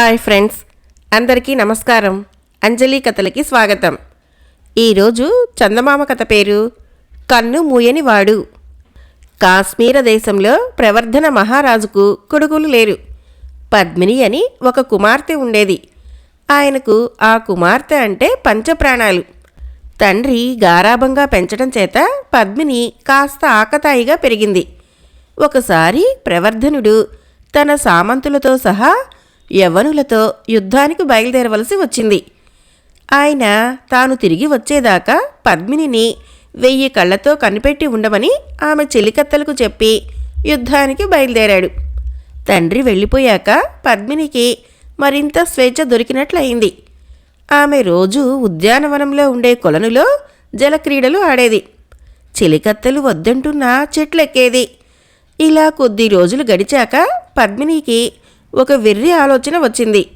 Hi friends అందరికీ నమస్కారం. అంజలి కథలకి స్వాగతం. ఈరోజు చందమామ కథ పేరు కన్ను మూయని వాడు. కాశ్మీర దేశంలో ప్రవర్ధన మహారాజుకు కొడుకులు లేరు. పద్మిని అని ఒక కుమార్తె ఉండేది. ఆయనకు ఆ కుమార్తె అంటే పంచప్రాణాలు. తండ్రి గారాభంగా పెంచడం చేత పద్మిని కాస్త ఆకతాయిగా పెరిగింది. ఒకసారి ప్రవర్ధనుడు తన సామంతులతో సహా యవ్వనులతో యుద్ధానికి బయలుదేరవలసి వచ్చింది. ఆయన తాను తిరిగి వచ్చేదాకా పద్మినిని వెయ్యి కళ్ళతో కనిపెట్టి ఉండమని ఆమె చెలికత్తలకు చెప్పి యుద్ధానికి బయలుదేరాడు. తండ్రి వెళ్ళిపోయాక పద్మినికి మరింత స్వేచ్ఛ దొరికినట్లయింది. ఆమె రోజు ఉద్యానవనంలో ఉండే కొలనులో జలక్రీడలు ఆడేది. చిలికత్తలు వద్దంటున్నా చెట్లెక్కేది. ఇలా కొద్ది రోజులు గడిచాక పద్మినికి ఒక వెర్రి ఆలోచన వచ్చింది.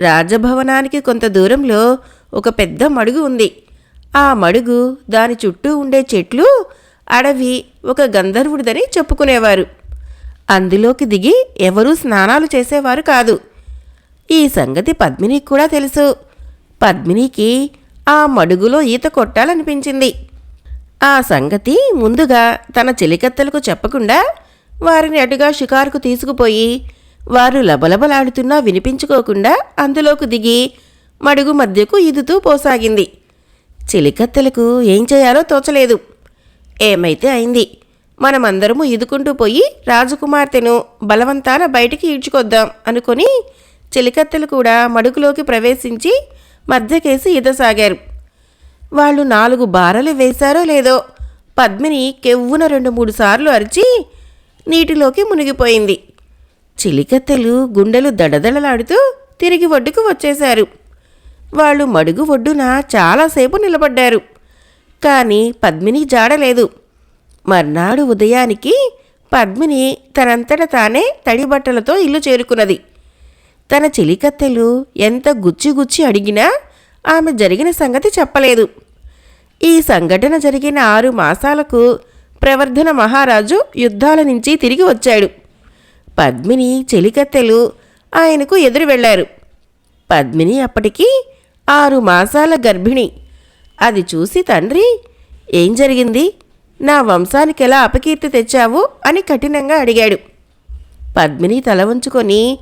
రాజభవనానికి కొంత దూరంలో ఒక పెద్ద మడుగు ఉంది. ఆ మడుగు దాని చుట్టూ ఉండే చెట్లు అడవి ఒక గంధర్వుడిదని చెప్పుకునేవారు. అందులోకి దిగి ఎవరూ స్నానాలు చేసేవారు కాదు. ఈ సంగతి పద్మినికి కూడా తెలుసు. పద్మినికి ఆ మడుగులో ఈత కొట్టాలనిపించింది. ఆ సంగతి ముందుగా తన చెలికత్తలకు చెప్పకుండా వారిని అటుగా షికారుకు తీసుకుపోయి వారు లబలబలాడుతున్నా వినిపించుకోకుండా అందులోకి దిగి మడుగు మధ్యకు ఈదుతూ పోసాగింది. చెలికత్తెలకు ఏం చేయాలో తోచలేదు. ఏమైతే అయింది? మనమందరము ఈదుకుంటూ పోయి రాజకుమార్తెను బలవంతాన బయటికి ఈడ్చుకొద్దాం అనుకొని చెలికత్తెలు కూడా మడుగులోకి ప్రవేశించి మధ్యకేసి ఈదసాగారు. వాళ్ళు నాలుగు బారలు వేశారో లేదో పద్మిని కెవ్వున రెండు మూడు సార్లు అరిచి నీటిలోకి మునిగిపోయింది. చిలికత్తెలు గుండెలు దడదడలాడుతూ తిరిగి ఒడ్డుకు వచ్చేశారు. వాళ్ళు మడుగు ఒడ్డున చాలాసేపు నిలబడ్డారు. కానీ పద్మిని జాడలేదు. మర్నాడు ఉదయానికి పద్మిని తనంతట తానే తడి బట్టలతో ఇల్లు చేరుకున్నది. తన చెలికత్తెలు ఎంత గుచ్చి గుచ్చి అడిగినా ఆమె జరిగిన సంగతి చెప్పలేదు. ఈ సంఘటన జరిగిన ఆరు మాసాలకు ప్రవర్ధన మహారాజు యుద్ధాల నుంచి తిరిగి వచ్చాడు. పద్మిని చెలికత్తెలు ఆయనకు ఎదురు వెళ్ళారు. పద్మిని అప్పటికి ఆరు మాసాల గర్భిణి. అది చూసి తండ్రి ఏం జరిగింది? నా వంశానికి ఎలా అపకీర్తి తెచ్చావు? అని కఠినంగా అడిగాడు. పద్మిని తల ఉంచుకొని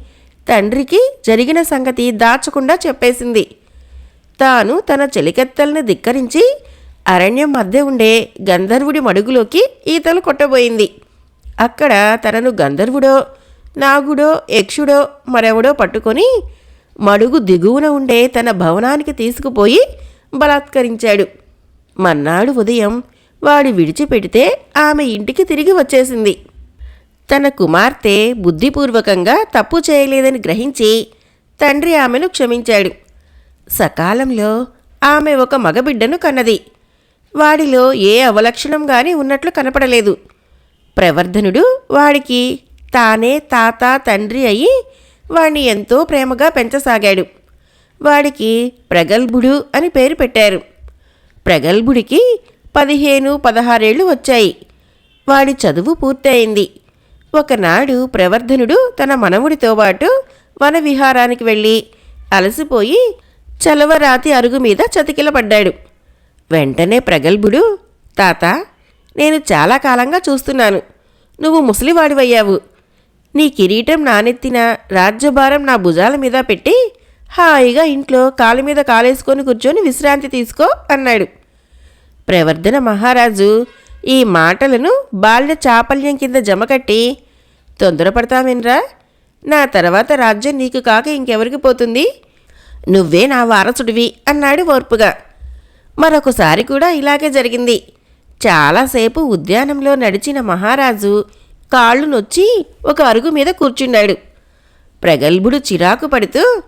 తండ్రికి జరిగిన సంగతి దాచకుండా చెప్పేసింది. తాను తన చెలికత్తెల్ని ధిక్కరించి అరణ్యం మధ్య ఉండే గంధర్వుడి మడుగులోకి ఈతలు కొట్టబోయింది. అక్కడ తనను గంధర్వుడో నాగుడో యక్షుడో మరెవడో పట్టుకొని మడుగు దిగువన ఉండే తన భవనానికి తీసుకుపోయి బలాత్కరించాడు. మన్నాడు ఉదయం వాడు విడిచిపెడితే ఆమె ఇంటికి తిరిగి వచ్చేసింది. తన కుమార్తె బుద్ధిపూర్వకంగా తప్పు చేయలేదని గ్రహించి తండ్రి ఆమెను క్షమించాడు. సకాలంలో ఆమె ఒక మగబిడ్డను కన్నది. వాడిలో ఏ అవలక్షణం గాని ఉన్నట్లు కనపడలేదు. ప్రవర్ధనుడు వాడికి తానే తాత తండ్రి అయి వాణ్ణి ఎంతో ప్రేమగా పెంచసాగాడు. వాడికి ప్రగల్భుడు అని పేరు పెట్టారు. ప్రగల్భుడికి పదిహేను పదహారేళ్ళు వచ్చాయి. వాడి చదువు పూర్తయింది. ఒకనాడు ప్రవర్ధనుడు తన మనవుడితో పాటు వన విహారానికి వెళ్ళి అలసిపోయి చలవరాతి అరుగు మీద చతికిలపడ్డాడు. వెంటనే ప్రగల్భుడు తాత నేను చాలా కాలంగా చూస్తున్నాను. నువ్వు ముసలివాడివయ్యావు. నీ కిరీటం నానెత్తిన రాజ్యభారం నా భుజాల మీద పెట్టి హాయిగా ఇంట్లో కాలు మీద కాలేసుకొని కూర్చొని విశ్రాంతి తీసుకో అన్నాడు. ప్రవర్ధన మహారాజు ఈ మాటలను బాల్య చాపల్యం కింద జమకట్టి తొందరపడతామేనరా నా తర్వాత రాజ్యం నీకు కాక ఇంకెవరికి పోతుంది? నువ్వే నా వారసుడివి అన్నాడు ఓర్పుగా. మరొకసారి కూడా ఇలాగే జరిగింది. చాలాసేపు ఉద్యానంలో నడిచిన మహారాజు కాళ్ళు నొచ్చి ఒక అరుగు మీద కూర్చున్నాడు ప్రగల్భుడు చిరాకు పడుతూ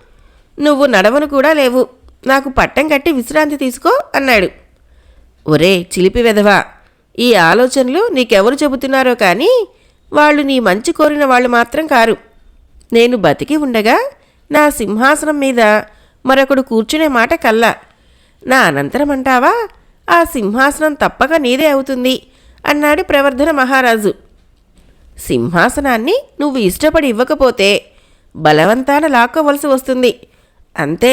నువ్వు నడవను కూడా లేవు. నాకు పట్టం కట్టి విశ్రాంతి తీసుకో అన్నాడు. ఒరే చిలిపి వెధవా ఈ ఆలోచనలు నీకెవరు చెబుతున్నారో కానీ వాళ్ళు నీ మంచి కోరిన వాళ్ళు మాత్రం కారు. నేను బతికి ఉండగా నా సింహాసనం మీద మరొకడు కూర్చునే మాట కల్లా. నా అనంతరం అంటావా ఆ సింహాసనం తప్పక నీదే అవుతుంది అన్నాడు ప్రవర్ధన మహారాజు. సింహాసనాన్ని నువ్వు ఇష్టపడి ఇవ్వకపోతే బలవంతాన లాక్కోవలసి వస్తుంది. అంతే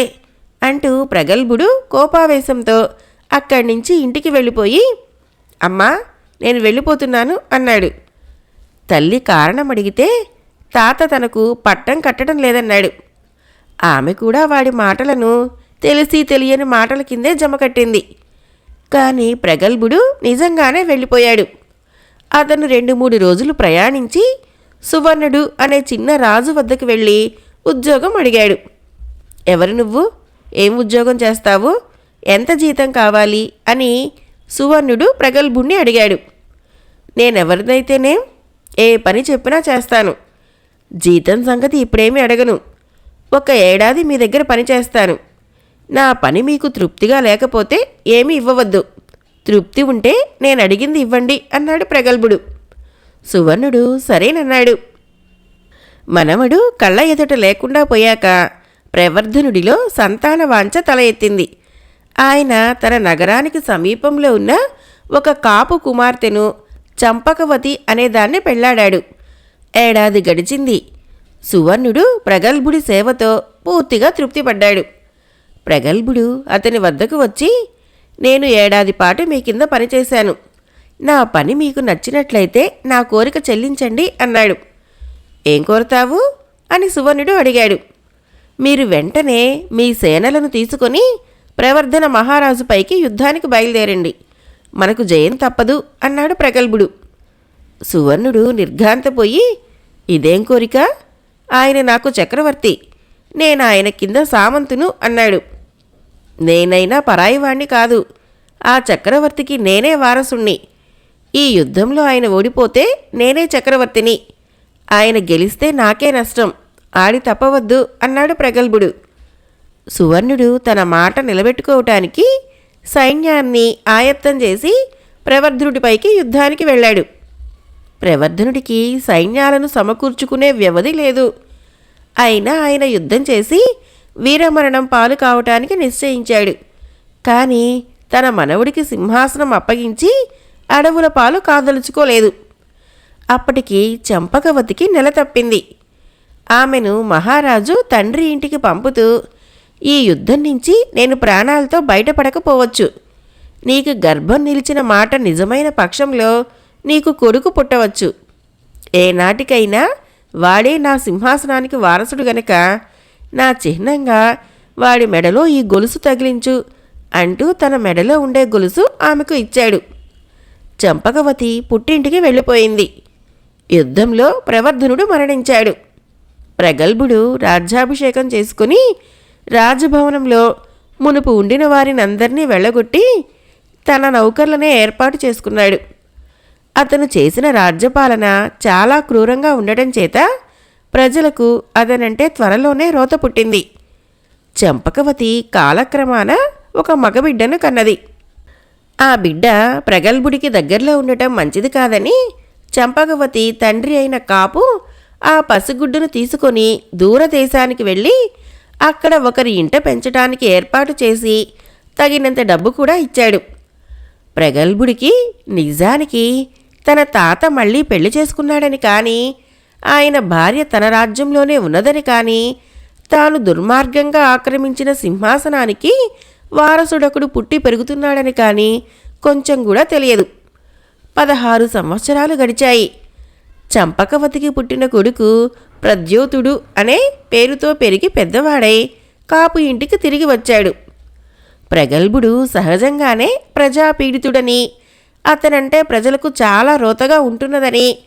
అంటూ ప్రగల్భుడు కోపావేశంతో అక్కడి నుంచి ఇంటికి వెళ్ళిపోయి అమ్మా నేను వెళ్ళిపోతున్నాను అన్నాడు. తల్లి కారణం అడిగితే తాత తనకు పట్టం కట్టడం లేదన్నాడు. ఆమె కూడా వాడి మాటలను తెలిసి తెలియని మాటల కిందే జమకట్టింది కానీ ప్రగల్భుడు నిజంగానే వెళ్ళిపోయాడు. అతను రెండు మూడు రోజులు ప్రయాణించి సువర్ణుడు అనే చిన్న రాజు వద్దకు వెళ్ళి ఉద్యోగం అడిగాడు. ఎవరు నువ్వు? ఏం ఉద్యోగం చేస్తావు? ఎంత జీతం కావాలి? అని సువర్ణుడు ప్రగల్భుణ్ణి అడిగాడు. నేనెవరిదైతేనే ఏ పని చెప్పినా చేస్తాను. జీతం సంగతి ఇప్పుడేమీ అడగను. ఒక ఏడాది మీ దగ్గర పని చేస్తాను. నా పని మీకు తృప్తిగా లేకపోతే ఏమీ ఇవ్వవద్దు. తృప్తి ఉంటే నేను అడిగింది ఇవ్వండి అన్నాడు ప్రగల్భుడు. సువర్ణుడు సరేనన్నాడు. మనవడు కళ్ళ ఎదుట లేకుండా పోయాక ప్రవర్ధనుడిలో సంతాన వాంఛ తల ఎత్తింది. ఆయన తన నగరానికి సమీపంలో ఉన్న ఒక కాపు కుమార్తెను చంపకవతి అనేదాన్ని పెళ్ళాడాడు. ఏడాది గడిచింది. సువర్ణుడు ప్రగల్భుడి సేవతో పూర్తిగా తృప్తిపడ్డాడు. ప్రగల్భుడు అతని వద్దకు వచ్చి నేను ఏడాది పాటు మీ కింద పనిచేశాను. నా పని మీకు నచ్చినట్లయితే నా కోరిక చెల్లించండి అన్నాడు. ఏం కోరతావు? అని సువర్ణుడు అడిగాడు. మీరు వెంటనే మీ సేనలను తీసుకొని ప్రవర్ధన మహారాజుపైకి యుద్ధానికి బయలుదేరండి. మనకు జయం తప్పదు అన్నాడు ప్రగల్భుడు. సువర్ణుడు నిర్ఘాంతపోయి ఇదేం కోరిక? ఆయన నాకు చక్రవర్తి. నేను ఆయన కింద సామంతును అన్నాడు. నేనైనా పరాయివాణ్ణి కాదు. ఆ చక్రవర్తికి నేనే వారసుణ్ణి. ఈ యుద్ధంలో ఆయన ఓడిపోతే నేనే చక్రవర్తిని. ఆయన గెలిస్తే నాకే నష్టం. ఆడి తప్పవద్దు అన్నాడు ప్రగల్భుడు. సువర్ణుడు తన మాట నిలబెట్టుకోవటానికి సైన్యాన్ని ఆయత్తం చేసి ప్రవర్ధనుడిపైకి యుద్ధానికి వెళ్ళాడు. ప్రవర్ధనుడికి సైన్యాలను సమకూర్చుకునే వ్యవధి లేదు. అయినా ఆయన యుద్ధం చేసి వీరమరణం పాలు కావటానికి నిశ్చయించాడు. కానీ తన మనవుడికి సింహాసనం అప్పగించి అడవుల పాలు కాదలుచుకోలేదు. అప్పటికి చంపకవతికి నెల తప్పింది. ఆమెను మహారాజు తండ్రి ఇంటికి పంపుతూ ఈ యుద్ధం నుంచి నేను ప్రాణాలతో బయటపడకపోవచ్చు. నీకు గర్భం నిలిచిన మాట నిజమైన పక్షంలో నీకు కొడుకు పుట్టవచ్చు. ఏనాటికైనా వాడే నా సింహాసనానికి వారసుడు గనక నా చిహ్నంగా వాడి మెడలో ఈ గొలుసు తగిలించు అంటూ తన మెడలో ఉండే గొలుసు ఆమెకు ఇచ్చాడు. చంపకవతి పుట్టింటికి వెళ్ళిపోయింది. యుద్ధంలో ప్రవర్ధనుడు మరణించాడు. ప్రగల్భుడు రాజ్యాభిషేకం చేసుకుని రాజభవనంలో మునుపు ఉండిన వారిని అందరినీ వెళ్ళగొట్టి తన నౌకర్లనే ఏర్పాటు చేసుకున్నాడు. అతను చేసిన రాజ్యపాలన చాలా క్రూరంగా ఉండటం చేత ప్రజలకు అతనంటే త్వరలోనే రోత పుట్టింది. చంపకవతి కాలక్రమాన ఒక మగబిడ్డను కన్నది. ఆ బిడ్డ ప్రగల్భుడికి దగ్గరలో ఉండటం మంచిది కాదని చంపకవతి తండ్రి అయిన కాపు ఆ పసిగుడ్డును తీసుకొని దూరదేశానికి వెళ్ళి అక్కడ ఒకరి ఇంట పెంచడానికి ఏర్పాటు చేసి తగినంత డబ్బు కూడా ఇచ్చాడు. ప్రగల్భుడికి నిజానికి తన తాత మళ్ళీ పెళ్ళి చేసుకున్నాడని కానీ ఆయన భార్య తన రాజ్యంలోనే ఉన్నదని కానీ తాను దుర్మార్గంగా ఆక్రమించిన సింహాసనానికి వారసుడొకడు పుట్టి పెరుగుతున్నాడని కానీ కొంచెం కూడా తెలియదు. పదహారు సంవత్సరాలు గడిచాయి. చంపకవతికి పుట్టిన కొడుకు ప్రద్యోతుడు అనే పేరుతో పెరిగి పెద్దవాడై కాపు ఇంటికి తిరిగి వచ్చాడు. ప్రగల్భుడు సహజంగానే ప్రజాపీడితుడని అతనంటే ప్రజలకు చాలా రోతగా ఉంటున్నదని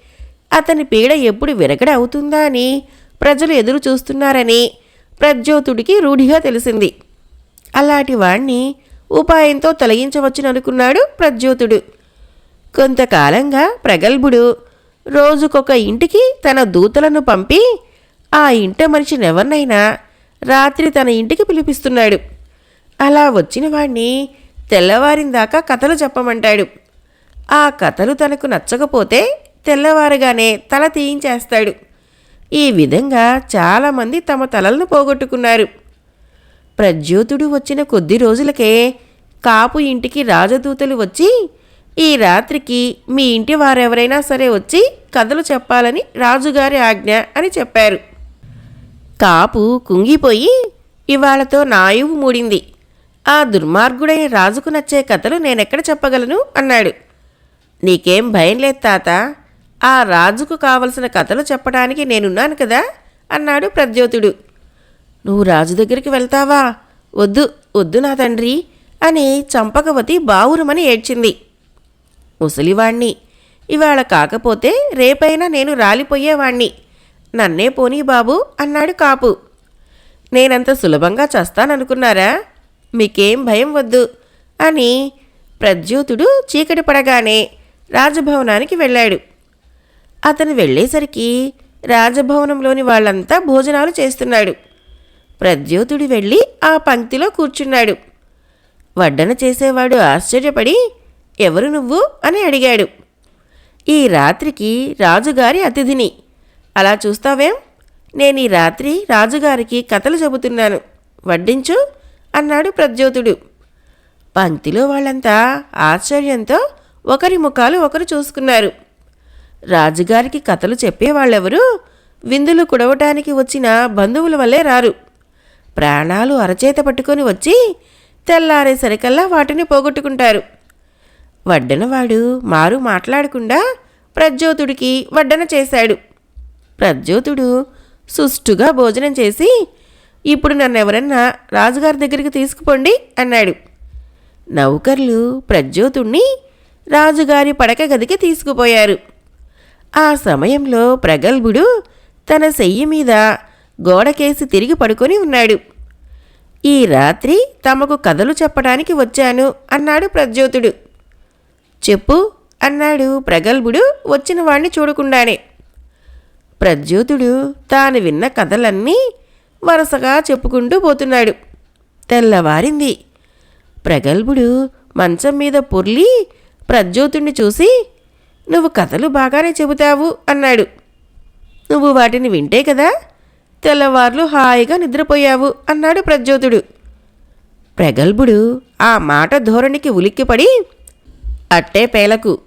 అతని పీడ ఎప్పుడు విరగడ అవుతుందా అని ప్రజలు ఎదురు చూస్తున్నారని ప్రజ్యోతుడికి రూఢిగా తెలిసింది. అలాంటి వాణ్ణి ఉపాయంతో తొలగించవచ్చుననుకున్నాడు ప్రజ్యోతుడు. కొంతకాలంగా ప్రగల్భుడు రోజుకొక ఇంటికి తన దూతలను పంపి ఆ ఇంట మనిషినెవరినైనా రాత్రి తన ఇంటికి పిలిపిస్తున్నాడు. అలా వచ్చిన వాణ్ణి తెల్లవారిందాకా కథలు చెప్పమంటాడు. ఆ కథలు తనకు నచ్చకపోతే తెల్లవారుగానే తల తీయించేస్తాడు. ఈ విధంగా చాలామంది తమ తలలను పోగొట్టుకున్నారు. ప్రజ్యోతుడు వచ్చిన కొద్ది రోజులకే కాపు ఇంటికి రాజదూతలు వచ్చి ఈ రాత్రికి మీ ఇంటి వారెవరైనా సరే వచ్చి కథలు చెప్పాలని రాజుగారి ఆజ్ఞ అని చెప్పారు. కాపు కుంగిపోయి ఇవాళతో నాయువు మూడింది. ఆ దుర్మార్గుడైన రాజుకు నచ్చే కథలు నేనెక్కడ చెప్పగలను? అన్నాడు. నీకేం భయం లేదు తాత. ఆ రాజుకు కావలసిన కథలు చెప్పడానికి నేనున్నాను కదా అన్నాడు ప్రద్యోతుడు. నువ్వు రాజు దగ్గరికి వెళ్తావా? వద్దు వద్దు నా తండ్రి అని చంపకవతి బావురుమని ఏడ్చింది. ముసలివాణ్ణి ఇవాళ కాకపోతే రేపైనా నేను రాలిపోయేవాణ్ణి. నన్నే పోనీ బాబు అన్నాడు కాపు. నేనంత సులభంగా చస్తాననుకున్నారా? మీకేం భయం వద్దు అని ప్రద్యోతుడు చీకటి పడగానే రాజభవనానికి వెళ్ళాడు. అతను వెళ్ళేసరికి రాజభవనంలోని వాళ్ళంతా భోజనాలు చేస్తున్నాడు. ప్రద్యోతుడు వెళ్ళి ఆ పంక్తిలో కూర్చున్నాడు. వడ్డన చేసేవాడు ఆశ్చర్యపడి ఎవరు నువ్వు? అని అడిగాడు. ఈ రాత్రికి రాజుగారి అతిథిని. అలా చూస్తావేం? నేను ఈ రాత్రి రాజుగారికి కథలు చెబుతున్నాను. వడ్డించు అన్నాడు ప్రద్యోతుడు. పంక్తిలో వాళ్ళంతా ఆశ్చర్యంతో ఒకరి ముఖాలు ఒకరు చూసుకున్నారు. రాజుగారికి కథలు చెప్పేవాళ్ళెవరు? విందులు కుడవటానికి వచ్చిన బంధువుల వల్లే రారు. ప్రాణాలు అరచేత పట్టుకొని వచ్చి తెల్లారేసరికల్లా వాటిని పోగొట్టుకుంటారు. వడ్డనవాడు మారు మాట్లాడకుండా ప్రజ్యోతుడికి వడ్డన చేశాడు. ప్రజ్యోతుడు సుష్టుగా భోజనం చేసి ఇప్పుడు నన్ను ఎవరన్నా రాజుగారి దగ్గరికి తీసుకుపోండి అన్నాడు. నౌకర్లు ప్రజ్యోతుణ్ణి రాజుగారి పడక గదికి తీసుకుపోయారు. ఆ సమయంలో ప్రగల్భుడు తన సెయ్యి మీద గోడకేసి తిరిగి పడుకొని ఉన్నాడు. ఈ రాత్రి తమకు కథలు చెప్పడానికి వచ్చాను అన్నాడు ప్రజ్యోతుడు. చెప్పు అన్నాడు ప్రగల్భుడు వచ్చిన వాణ్ణి చూడకుండానే. ప్రజ్యోతుడు తాను విన్న కథలన్నీ వరుసగా చెప్పుకుంటూ పోతున్నాడు. తెల్లవారింది. ప్రగల్భుడు మంచం మీద పొర్లి ప్రజ్యోతుణ్ణి చూసి నువ్వు కథలు బాగానే చెబుతావు అన్నాడు. నువ్వు వాటిని వింటే కదా? తెల్లవార్లు హాయిగా నిద్రపోయావు అన్నాడు ప్రజ్యోతుడు. ప్రగల్భుడు ఆ మాట ధోరణికి ఉలిక్కిపడి అట్టే పేలకు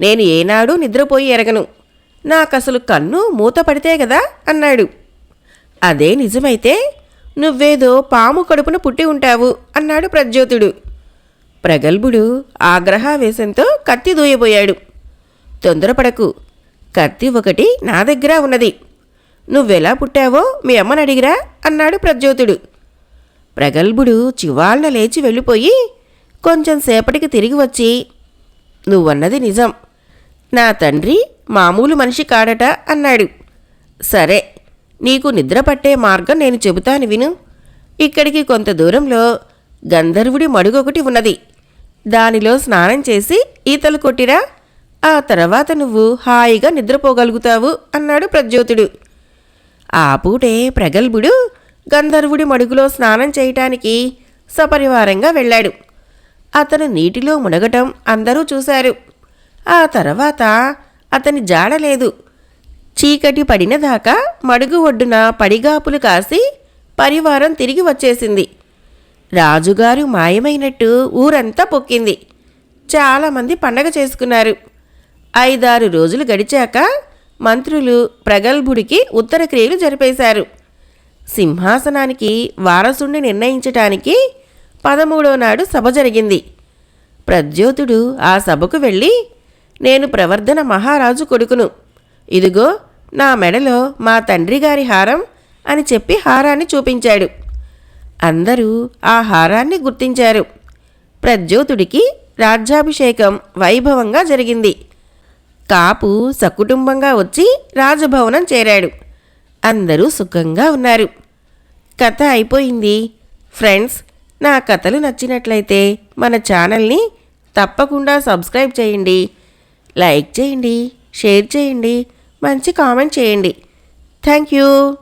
నేను ఏనాడు నిద్రపోయి ఎరగను. నాకసలు కన్ను మూత పడితే కదా? అన్నాడు. అదే నిజమైతే నువ్వేదో పాము కడుపున పుట్టి ఉంటావు అన్నాడు ప్రజ్యోతుడు. ప్రగల్భుడు ఆగ్రహావేశంతో కత్తి దూయబోయాడు. తొందరపడకు. కత్తి ఒకటి నా దగ్గర ఉన్నది. నువ్వెలా పుట్టావో మీ అమ్మని అడిగిరా అన్నాడు ప్రజ్యోతుడు. ప్రగల్భుడు చివాళ్ళ లేచి వెళ్ళిపోయి కొంచెం సేపటికి తిరిగి వచ్చి నువ్వన్నది నిజం. నా తండ్రి మామూలు మనిషి కాడట అన్నాడు. సరే నీకు నిద్ర పట్టే మార్గం నేను చెబుతాను విను. ఇక్కడికి కొంత దూరంలో గంధర్వుడి మడుగొకటి ఉన్నది. దానిలో స్నానం చేసి ఈతలు కొట్టిరా. ఆ తర్వాత నువ్వు హాయిగా నిద్రపోగలుగుతావు అన్నాడు ప్రజ్యోతుడు. ఆ పూటే ప్రగల్భుడు గంధర్వుడి మడుగులో స్నానం చేయటానికి సపరివారంగా వెళ్ళాడు. అతను నీటిలో మునగటం అందరూ చూశారు. ఆ తర్వాత అతని జాడలేదు చీకటి పడిన దాకా మడుగు ఒడ్డున పడిగాపులు కాసి పరివారం తిరిగి వచ్చేసింది. రాజుగారు మాయమైనట్టు ఊరంతా పొక్కింది. చాలామంది పండగ చేసుకున్నారు. ఐదారు రోజులు గడిచాక మంత్రులు ప్రగల్భుడికి ఉత్తర క్రియలు జరిపేశారు. సింహాసనానికి వారసుణ్ణి నిర్ణయించటానికి పదమూడో నాడు సభ జరిగింది. ప్రద్యోతుడు ఆ సభకు వెళ్ళి నేను ప్రవర్ధన మహారాజు కొడుకును. ఇదిగో నా మెడలో మా తండ్రి గారి హారం అని చెప్పి హారాన్ని చూపించాడు. అందరూ ఆ హారాన్ని గుర్తించారు. ప్రద్యోతుడికి రాజ్యాభిషేకం వైభవంగా జరిగింది. కాపు సకుటుంబంగా వచ్చి రాజభవనం చేరాడు. అందరూ సుఖంగా ఉన్నారు. కథ అయిపోయింది. ఫ్రెండ్స్ నా కథలు నచ్చినట్లయితే మన ఛానల్ని తప్పకుండా సబ్స్క్రైబ్ చేయండి. లైక్ చేయండి షేర్ చేయండి మంచి కామెంట్ చేయండి. Thank you.